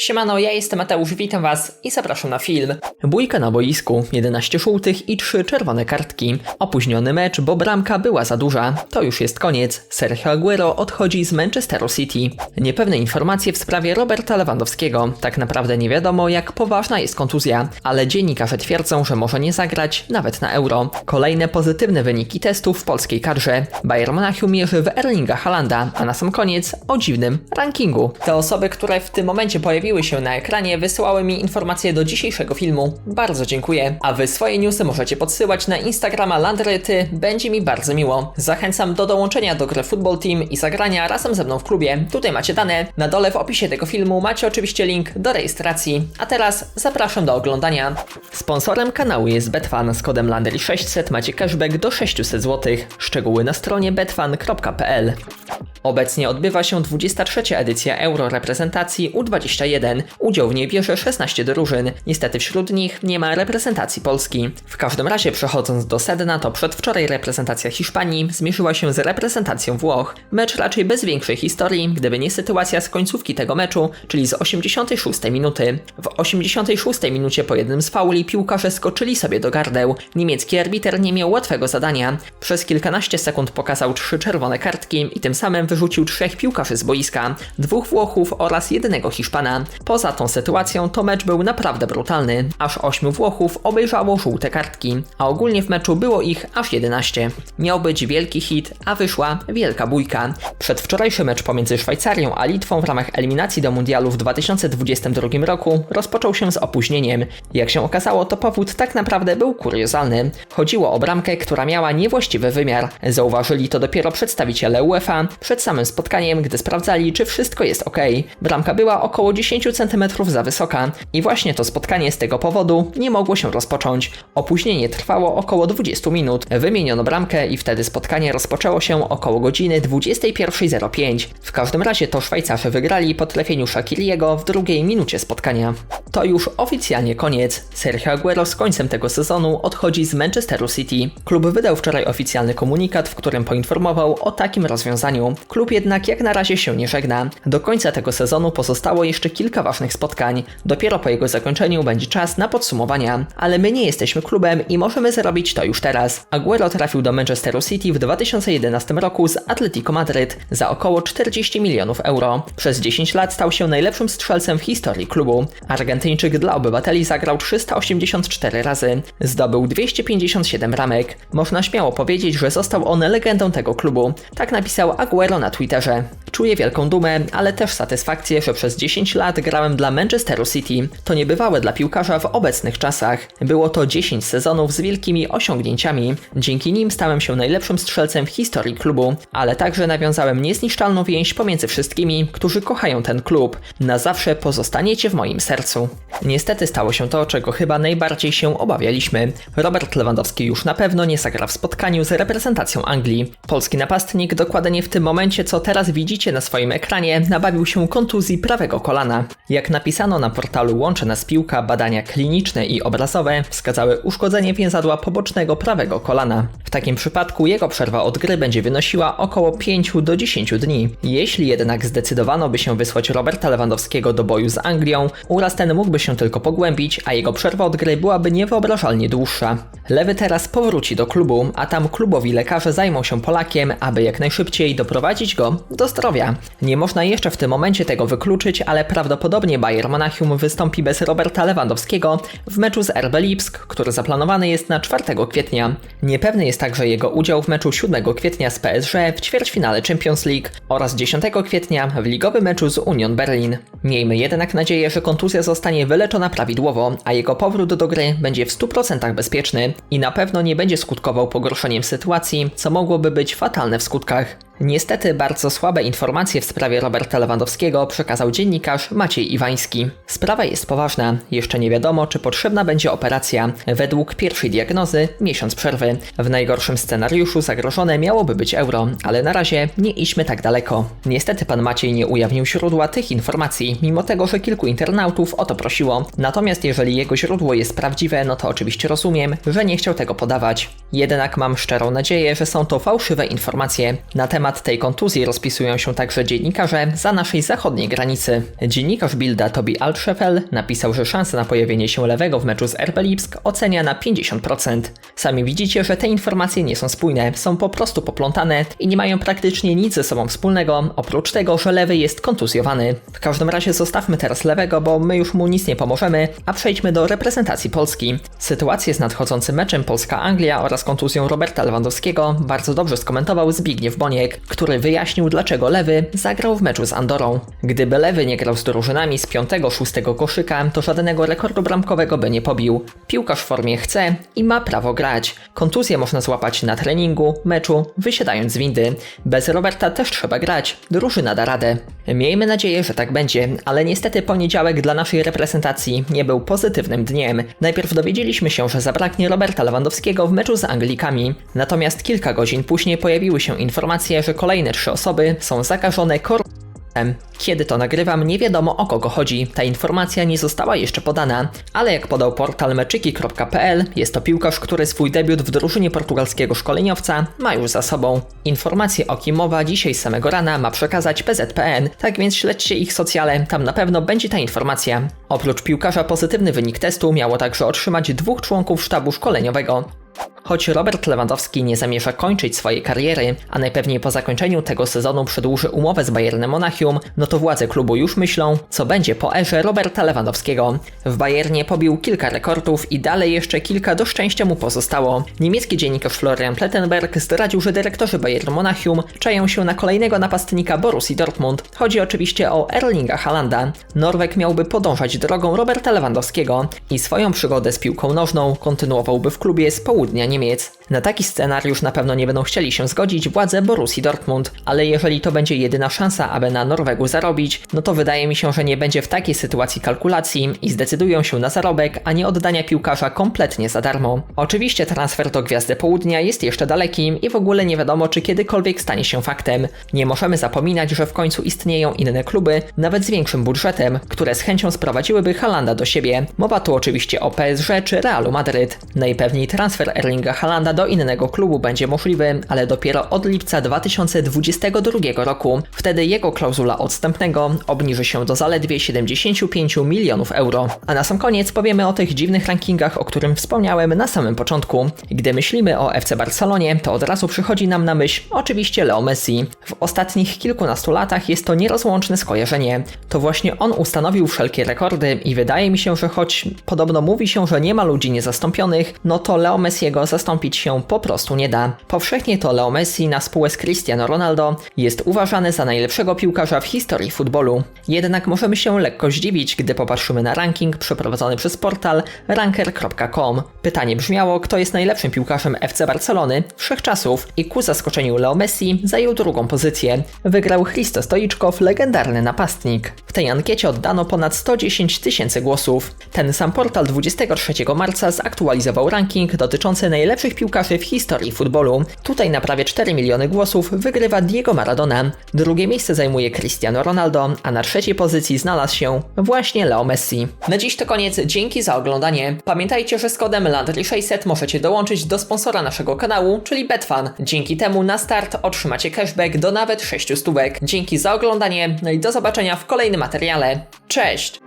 Siemano, ja jestem Mateusz, witam was i zapraszam na film. Bójka na boisku, 11 żółtych i 3 czerwone kartki. Opóźniony mecz, bo bramka była za duża. To już jest koniec. Sergio Aguero odchodzi z Manchesteru City. Niepewne informacje w sprawie Roberta Lewandowskiego. Tak naprawdę nie wiadomo, jak poważna jest kontuzja, ale dziennikarze twierdzą, że może nie zagrać nawet na Euro. Kolejne pozytywne wyniki testów w polskiej kadrze. Bayern Monachium mierzy w Erlinga Halanda, a na sam koniec o dziwnym rankingu. Te osoby, które w tym momencie pojawiły się na ekranie, wysyłały mi informacje do dzisiejszego filmu. Bardzo dziękuję. A wy swoje newsy możecie podsyłać na Instagrama Landryty, będzie mi bardzo miło. Zachęcam do dołączenia do gry Football Team i zagrania razem ze mną w klubie. Tutaj macie dane. Na dole w opisie tego filmu macie oczywiście link do rejestracji. A teraz zapraszam do oglądania. Sponsorem kanału jest Betfan. Z kodem Landry600 macie cashback do 600 zł. Szczegóły na stronie betfan.pl. Obecnie odbywa się 23. edycja Euro reprezentacji U21. Udział w niej bierze 16 drużyn. Niestety wśród nich nie ma reprezentacji Polski. W każdym razie przechodząc do sedna, to przedwczoraj reprezentacja Hiszpanii zmierzyła się z reprezentacją Włoch. Mecz raczej bez większej historii, gdyby nie sytuacja z końcówki tego meczu, czyli z 86 minuty. W 86 minucie po jednym z fauli piłkarze skoczyli sobie do gardeł. Niemiecki arbiter nie miał łatwego zadania. Przez kilkanaście sekund pokazał trzy czerwone kartki i tym samym wyrzucił trzech piłkarzy z boiska, dwóch Włochów oraz jednego Hiszpana. Poza tą sytuacją to mecz był naprawdę brutalny. Aż ośmiu Włochów obejrzało żółte kartki, a ogólnie w meczu było ich aż 11. Miał być wielki hit, a wyszła wielka bójka. Przedwczorajszy mecz pomiędzy Szwajcarią a Litwą w ramach eliminacji do mundialu w 2022 roku rozpoczął się z opóźnieniem. Jak się okazało, to powód tak naprawdę był kuriozalny. Chodziło o bramkę, która miała niewłaściwy wymiar. Zauważyli to dopiero przedstawiciele UEFA przed samym spotkaniem, gdy sprawdzali, czy wszystko jest ok. Bramka była około 10 cm za wysoka i właśnie to spotkanie z tego powodu nie mogło się rozpocząć. Opóźnienie trwało około 20 minut. Wymieniono bramkę i wtedy spotkanie rozpoczęło się około godziny 21.05. W każdym razie to Szwajcarzy wygrali po trafieniu Shakiriego w drugiej minucie spotkania. To już oficjalnie koniec. Sergio Aguero z końcem tego sezonu odchodzi z Manchesteru City. Klub wydał wczoraj oficjalny komunikat, w którym poinformował o takim rozwiązaniu. Klub jednak jak na razie się nie żegna. Do końca tego sezonu pozostało jeszcze kilka ważnych spotkań. Dopiero po jego zakończeniu będzie czas na podsumowania. Ale my nie jesteśmy klubem i możemy zrobić to już teraz. Aguero trafił do Manchesteru City w 2011 roku z Atletico Madryt za około 40 milionów euro. Przez 10 lat stał się najlepszym strzelcem w historii klubu. Argentyńczyk dla obywateli zagrał 384 razy. Zdobył 257 ramek. Można śmiało powiedzieć, że został on legendą tego klubu. Tak napisał Aguero na Twitterze. Czuję wielką dumę, ale też satysfakcję, że przez 10 lat grałem dla Manchesteru City. To niebywałe dla piłkarza w obecnych czasach. Było to 10 sezonów z wielkimi osiągnięciami. Dzięki nim stałem się najlepszym strzelcem w historii klubu, ale także nawiązałem niezniszczalną więź pomiędzy wszystkimi, którzy kochają ten klub. Na zawsze pozostaniecie w moim sercu. Niestety stało się to, czego chyba najbardziej się obawialiśmy. Robert Lewandowski już na pewno nie zagra w spotkaniu z reprezentacją Anglii. Polski napastnik dokładnie w tym momencie, co teraz widzicie na swoim ekranie, nabawił się kontuzji prawego kolana. Jak napisano na portalu Łącze Nas Piłka, badania kliniczne i obrazowe wskazały uszkodzenie więzadła pobocznego prawego kolana. W takim przypadku jego przerwa od gry będzie wynosiła około 5 do 10 dni. Jeśli jednak zdecydowano by się wysłać Roberta Lewandowskiego do boju z Anglią, uraz ten mógłby się tylko pogłębić, a jego przerwa od gry byłaby niewyobrażalnie dłuższa. Lewy teraz powróci do klubu, a tam klubowi lekarze zajmą się Polakiem, aby jak najszybciej doprowadzić go do zdrowia. Nie można jeszcze w tym momencie tego wykluczyć, ale prawdopodobnie Bayern Monachium wystąpi bez Roberta Lewandowskiego w meczu z RB Lipsk, który zaplanowany jest na 4 kwietnia. Niepewny jest także jego udział w meczu 7 kwietnia z PSG w ćwierćfinale Champions League oraz 10 kwietnia w ligowym meczu z Union Berlin. Miejmy jednak nadzieję, że kontuzja zostanie wyleczona prawidłowo, a jego powrót do gry będzie w 100% bezpieczny i na pewno nie będzie skutkował pogorszeniem sytuacji, co mogłoby być fatalne w skutkach. Niestety bardzo słabe informacje w sprawie Roberta Lewandowskiego przekazał dziennikarz Maciej Iwański. Sprawa jest poważna. Jeszcze nie wiadomo, czy potrzebna będzie operacja. Według pierwszej diagnozy miesiąc przerwy. W najgorszym scenariuszu zagrożone miałoby być euro, ale na razie nie idźmy tak daleko. Niestety pan Maciej nie ujawnił źródła tych informacji, mimo tego, że kilku internautów o to prosiło. Natomiast jeżeli jego źródło jest prawdziwe, no to oczywiście rozumiem, że nie chciał tego podawać. Jednak mam szczerą nadzieję, że są to fałszywe informacje na temat temat tej kontuzji rozpisują się także dziennikarze za naszej zachodniej granicy. Dziennikarz Bilda Tobi Altscheffel napisał, że szanse na pojawienie się lewego w meczu z RB Lipsk ocenia na 50%. Sami widzicie, że te informacje nie są spójne, są po prostu poplątane i nie mają praktycznie nic ze sobą wspólnego, oprócz tego, że lewy jest kontuzjowany. W każdym razie zostawmy teraz lewego, bo my już mu nic nie pomożemy, a przejdźmy do reprezentacji Polski. Sytuację z nadchodzącym meczem Polska-Anglia oraz kontuzją Roberta Lewandowskiego bardzo dobrze skomentował Zbigniew Boniek, który wyjaśnił, dlaczego lewy zagrał w meczu z Andorą. Gdyby lewy nie grał z drużynami z 5-6 koszyka, to żadnego rekordu bramkowego by nie pobił. Piłkarz w formie chce i ma prawo grać. Kontuzję można złapać na treningu, meczu, wysiadając z windy. Bez Roberta też trzeba grać. Drużyna da radę. Miejmy nadzieję, że tak będzie, ale niestety poniedziałek dla naszej reprezentacji nie był pozytywnym dniem. Najpierw dowiedzieliśmy się, że zabraknie Roberta Lewandowskiego w meczu z Anglikami. Natomiast kilka godzin później pojawiły się informacje, że kolejne trzy osoby są zakażone koronawirusem. Kiedy to nagrywam, nie wiadomo o kogo chodzi. Ta informacja nie została jeszcze podana, ale jak podał portal meczyki.pl, jest to piłkarz, który swój debiut w drużynie portugalskiego szkoleniowca ma już za sobą. Informacje o kim mowa dzisiaj samego rana ma przekazać PZPN, tak więc śledźcie ich socjale, tam na pewno będzie ta informacja. Oprócz piłkarza pozytywny wynik testu miało także otrzymać dwóch członków sztabu szkoleniowego. Choć Robert Lewandowski nie zamierza kończyć swojej kariery, a najpewniej po zakończeniu tego sezonu przedłuży umowę z Bayernem Monachium, no to władze klubu już myślą, co będzie po erze Roberta Lewandowskiego. W Bayernie pobił kilka rekordów i dalej jeszcze kilka do szczęścia mu pozostało. Niemiecki dziennikarz Florian Plettenberg zdradził, że dyrektorzy Bayern Monachium czają się na kolejnego napastnika Borussii Dortmund. Chodzi oczywiście o Erlinga Halanda. Norweg miałby podążać drogą Roberta Lewandowskiego i swoją przygodę z piłką nożną kontynuowałby w klubie z południa Niemiec. Na taki scenariusz na pewno nie będą chcieli się zgodzić władze Borussii Dortmund, ale jeżeli to będzie jedyna szansa, aby na Norwegu zarobić, no to wydaje mi się, że nie będzie w takiej sytuacji kalkulacji i zdecydują się na zarobek, a nie oddania piłkarza kompletnie za darmo. Oczywiście transfer do Gwiazdy Południa jest jeszcze dalekim i w ogóle nie wiadomo, czy kiedykolwiek stanie się faktem. Nie możemy zapominać, że w końcu istnieją inne kluby, nawet z większym budżetem, które z chęcią sprowadziłyby Halanda do siebie. Mowa tu oczywiście o PSG czy Realu Madryt. Najpewniej transfer Erlinga Halanda do innego klubu będzie możliwy, ale dopiero od lipca 2022 roku. Wtedy jego klauzula odstępnego obniży się do zaledwie 75 milionów euro. A na sam koniec powiemy o tych dziwnych rankingach, o którym wspomniałem na samym początku. Gdy myślimy o FC Barcelonie, to od razu przychodzi nam na myśl oczywiście Leo Messi. W ostatnich kilkunastu latach jest to nierozłączne skojarzenie. To właśnie on ustanowił wszelkie rekordy i wydaje mi się, że choć podobno mówi się, że nie ma ludzi niezastąpionych, no to Leo Messiego zastąpić się po prostu nie da. Powszechnie to Leo Messi na spółę z Cristiano Ronaldo jest uważany za najlepszego piłkarza w historii futbolu. Jednak możemy się lekko zdziwić, gdy popatrzymy na ranking przeprowadzony przez portal ranker.com. Pytanie brzmiało, kto jest najlepszym piłkarzem FC Barcelony wszechczasów i ku zaskoczeniu Leo Messi zajął drugą pozycję. Wygrał Christo Stoiczkow, legendarny napastnik. W tej ankiecie oddano ponad 110 tysięcy głosów. Ten sam portal 23 marca zaktualizował ranking dotyczący najlepszych piłkarzy w historii futbolu. Tutaj na prawie 4 miliony głosów wygrywa Diego Maradona. Drugie miejsce zajmuje Cristiano Ronaldo, a na trzeciej pozycji znalazł się właśnie Leo Messi. Na dziś to koniec, dzięki za oglądanie. Pamiętajcie, że z kodem Landry600 możecie dołączyć do sponsora naszego kanału, czyli Betfan. Dzięki temu na start otrzymacie cashback do nawet 6 stówek. Dzięki za oglądanie, no i do zobaczenia w kolejnym materiale. Cześć!